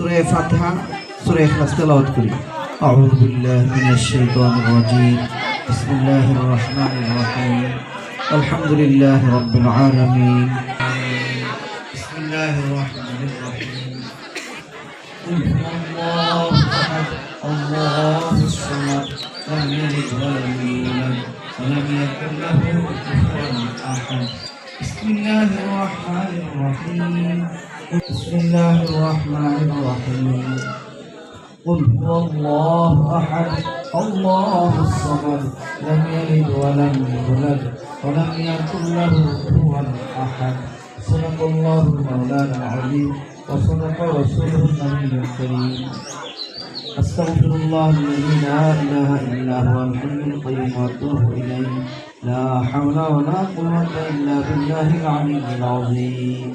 سورة فاتحة سورة إخلاص تلاوت كري أعوذ بالله من الشيطان الرجيم. بسم الله الرحمن الرحيم. الحمد لله رب العالمين. بسم الله الرحمن الرحيم. الله أحد الله الصمد لم يلد ولم يولد ولم يكن له كفوا أحد بسم الله الرحمن الرحيم. بسم الله الرحمن الرحيم. قل هو الله أحد. الله الصمد. لم يلد ولم يولد ولم يكن له كفوا أحد. صدق الله مولانا العظيم وصدق رسوله النبي الكريم. أستغفر الله الذي لا إله إلا هو الحي القيوم وأتوب إليه. لا حول ولا قوة إلا بالله العلي العظيم.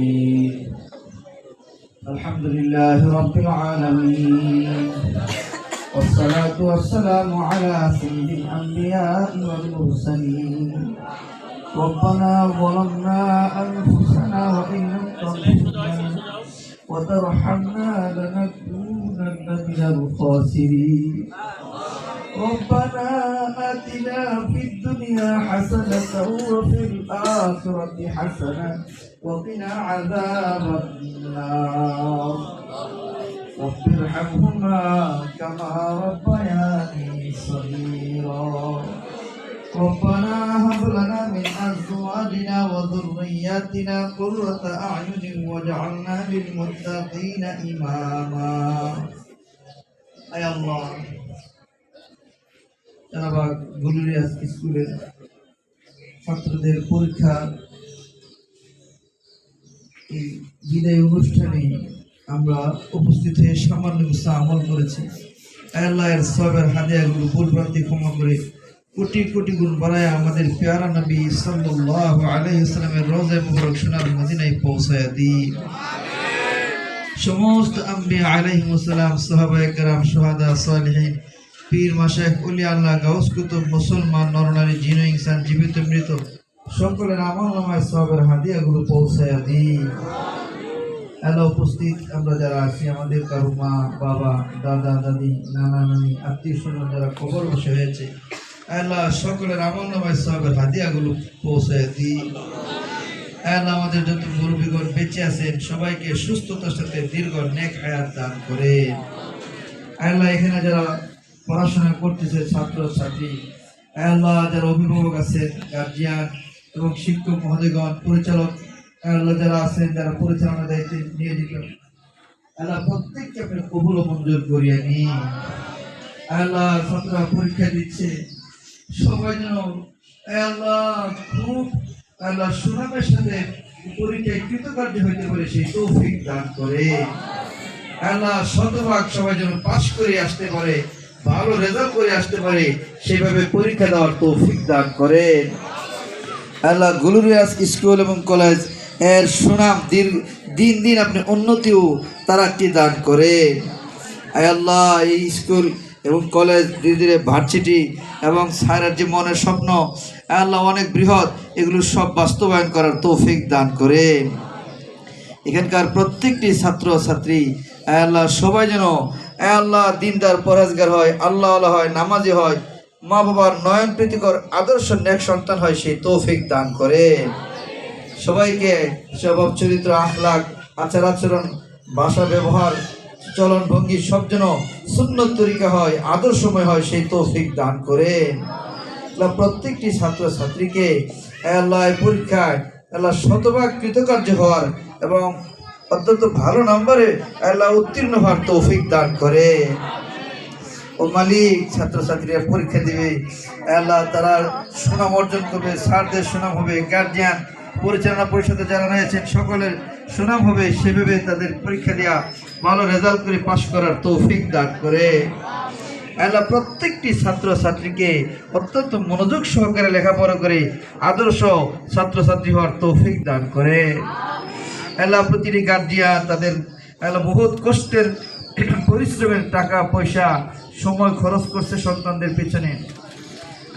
الحمد لله رب العالمين. والصلاة والسلام على سيد الأنبياء والمرسلين. ربنا ظلمنا أنفسنا وإن لم تغفر لنا وترحمنا لنكونن من الخاسرين. ربنا آتنا الدنيا حسنة وفي الآخرة حسنة وقنا عذاب النار. رب ارحمهما كما ربياني صغيرا. ربنا هب لنا من أزواجنا وذرياتنا قرة أعين واجعلنا للمتقين إماما. أي الله. জানাবা গুলুরিয়া স্কুলের ছাত্রদের পরীক্ষা। এই বিদায় অনুষ্ঠানে আমরা উপস্থিত হয়ে সামান্য কিছু আমল করেছি। আল্লাহের সবের হাদিয়াগুলো ভুলভ্রান্তি ক্ষমা করে কোটি কোটি গুণ বাড়ায় আমাদের পেয়ারা নবী সাল্লাল্লাহু আলাইহি সাল্লামের রোজায় মুবারক সোনার মদিনায় পৌঁছায় দিই সমস্ত আম্বিয়া আলাইহিমুস সালাম সাহাবায়ে কেরাম সুহাদা সালিহিন পীর মাশাইখ উলি আল্লাহ গাউস কুতুব মুসলমান নরনারী জিন ইনসান জীবিত মৃত সকলের আমল নামায় সবের হাদিয়াগুলো পৌঁছায় দিই এলা উপস্থিত আমরা যারা আছি, আমাদের কারও মা, বাবা, দাদা, দাদি, নানা, নানি, আত্মীয় স্বজন যারা কবর বসে হয়েছে, আল্লাহ সকলের আমল নামায় সবের হাদিয়াগুলো পৌঁছায় দিই আল্লাহ আমাদের যত মুরব্বীগণ বেঁচে আছেন, সবাইকে সুস্থতার সাথে দীর্ঘ নেক হায়াত দান করে আল্লাহ এখানে যারা পড়াশোনা করতেছে ছাত্র ছাত্রী আল্লাহ যারা অভিভাবক আছেন গার্জিয়ান এবং শিক্ষক মহোদয়গণ, পরিচালক, আল্লাহ যারা আছেন, যারা পরিচালনা দায়িত্বে নিয়ে নিয়োজিত। আল্লাহ প্রত্যেককে আপনি কবুল মঞ্জুর করিয়ে নিন। আল্লাহ ছাত্ররা পরীক্ষা দিচ্ছে। সবাই যেন আল্লাহ খুব আল্লাহ সুনামের সাথে পরীক্ষায় কৃতকার্য হইতে পারে, সেই তৌফিক দান করে। আল্লাহ শতভাগ সবাই যেন পাশ করে আসতে পারে। ভালো রেজাল্ট করে আসতে পারে, সেভাবে পরীক্ষা দেওয়ার তৌফিক দান করে আল্লাহ গুলুরিয়াস স্কুল এবং কলেজের সুনাম দিন দিন আপনি উন্নতি ও তারাক্কি দান করে আয় আল্লাহ, এই স্কুল এবং কলেজ ধীরে ধীরে ভার্সিটি এবং সায়রার যে মনের স্বপ্ন আল্লাহ অনেক বৃহৎ, এগুলো সব বাস্তবায়ন করার তৌফিক দান করে এখানকার প্রত্যেকটি ছাত্র ছাত্রী আয় আল্লাহ সবাই যেন আল্লাহ দিনদার পরাজগার হয়, আল্লাহ আল্লাহ হয়, নামাজি হয়। মা বাবার নয়ন প্রীতিকর আদর্শ নেক সন্তান হয়, সেই তৌফিক দান করে। সবাইকে স্বভাব, চরিত্র আখলাক আচার আচরণ, ভাষা, ব্যবহার, চলন ভঙ্গি সব যেন সুন্নত তরিকা হয়, আদর্শময় হয়, সেই তৌফিক দান করে। প্রত্যেকটি ছাত্র ছাত্রীকে আল্লাহ পরীক্ষায়, আল্লাহ শতভাগ কৃতকার্য হওয়ার এবং অত্যন্ত ভালো নম্বরে আল্লাহ উত্তীর্ণ হওয়ার তৌফিক দান করে। ও মালিক, ছাত্রছাত্রীরা পরীক্ষা দিবে। আল্লাহ তারা সুনাম অর্জন করবে, স্যারদের সুনাম হবে গার্জিয়ান পরিচালনা পরিষদে যারা রয়েছেন, সকলের সুনাম হবে, সেভাবে তাদের পরীক্ষা দেওয়া ভালো রেজাল্ট করে পাশ করার তৌফিক দান করে। আল্লাহ প্রত্যেকটি ছাত্র ছাত্রীকে অত্যন্ত মনোযোগ সহকারে লেখাপড়া করে, আদর্শ ছাত্রছাত্রী হওয়ার তৌফিক দান করে। আল্লাহ প্রতিটি গার্জিয়ান তাদের আল্লাহ বহুত কষ্টের পরিশ্রমের টাকা, পয়সা, সময় খরচ করছে সন্তানদের পিছনে।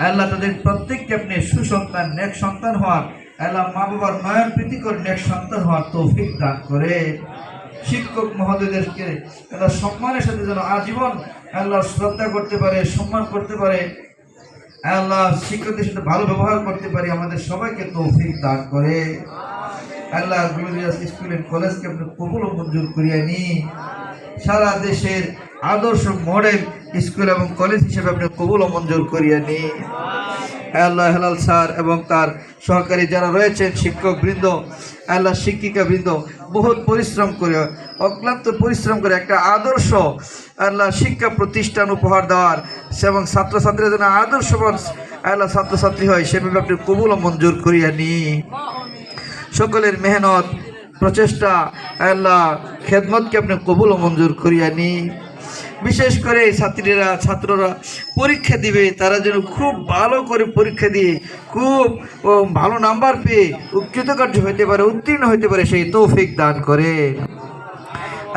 আল্লাহ তাদের প্রত্যেককে আপনি সুসন্তান, নেক সন্তান হওয়ার আল্লাহ মা বাবার নয়ন প্রীতিকর নেক সন্তান হওয়ার তৌফিক দান করে। শিক্ষক মহোদয়দেরকে আল্লাহ সম্মানের সাথে যেন আজীবন আল্লাহ শ্রদ্ধা করতে পারে, সম্মান করতে পারে। আল্লাহ শিক্ষকদের সাথে ভালো ব্যবহার করতে পারি, আমাদের সবাইকে তৌফিক দান করে। আল্লাহ গ্লোরিয়াস স্কুল কলেজকে আপনি কবুল মঞ্জুর করিয়া নি সারা দেশের আদর্শ মডেল স্কুল এবং কলেজ হিসেবে আপনি কবুল মঞ্জুর করিয়া নি আল্লাহ হেলাল স্যার এবং তার সহকারী যারা রয়েছেন শিক্ষক বৃন্দ আল্লাহ শিক্ষিকা বৃন্দ বহুত পরিশ্রম করে, অক্লান্ত পরিশ্রম করে একটা আদর্শ আল্লাহ শিক্ষা প্রতিষ্ঠান উপহার দেওয়ার এবং ছাত্রছাত্রীরা যেন আদর্শবান আল্লাহ ছাত্রছাত্রী হয়, সেভাবে আপনি কবুল মঞ্জুর করিয়া নি সকলের মেহনত, প্রচেষ্টা, আল্লাহ খেদমতকে আপনি কবুল ও মঞ্জুর করিয়া নি বিশেষ করে ছাত্রীরা, ছাত্ররা পরীক্ষা দিবে, তারা যেন খুব ভালো করে পরীক্ষা দিয়ে খুব ভালো নাম্বার পেয়ে কৃতকার্য হইতে পারে, উত্তীর্ণ হইতে পারে, সেই তৌফিক দান করে।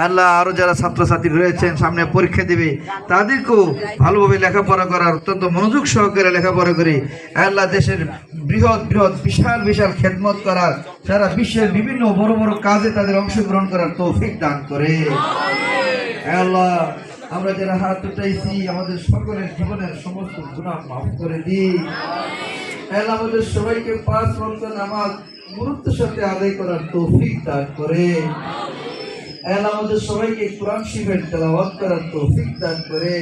আল্লাহ আরও যারা ছাত্রছাত্রী রয়েছেন, সামনে পরীক্ষা দেবে, তাদেরকেও ভালোভাবে লেখাপড়া করার অত্যন্ত মনোযোগ সহকারে লেখাপড়া করে আল্লাহ দেশের বৃহৎ বৃহৎ, বিশাল বিশাল খেদমত করার সারা বিশ্বের বিভিন্ন বড় বড় কাজে তাদের অংশগ্রহণ করার তৌফিক দান করে। আল্লাহ, আমরা যারা হাত উঠাইছি, আমাদের সকলের জীবনের সমস্ত গুণা মাফ করে দিই। আমাদের সবাইকে পাঁচ রক্ত নামাজ গুরুত্বের সাথে আদায় করার তৌফিক দান করে। আল্লাহ আমাদের সবাইকে কোরআন শিবের তেলাওয়াত করার তৌফিক দান করে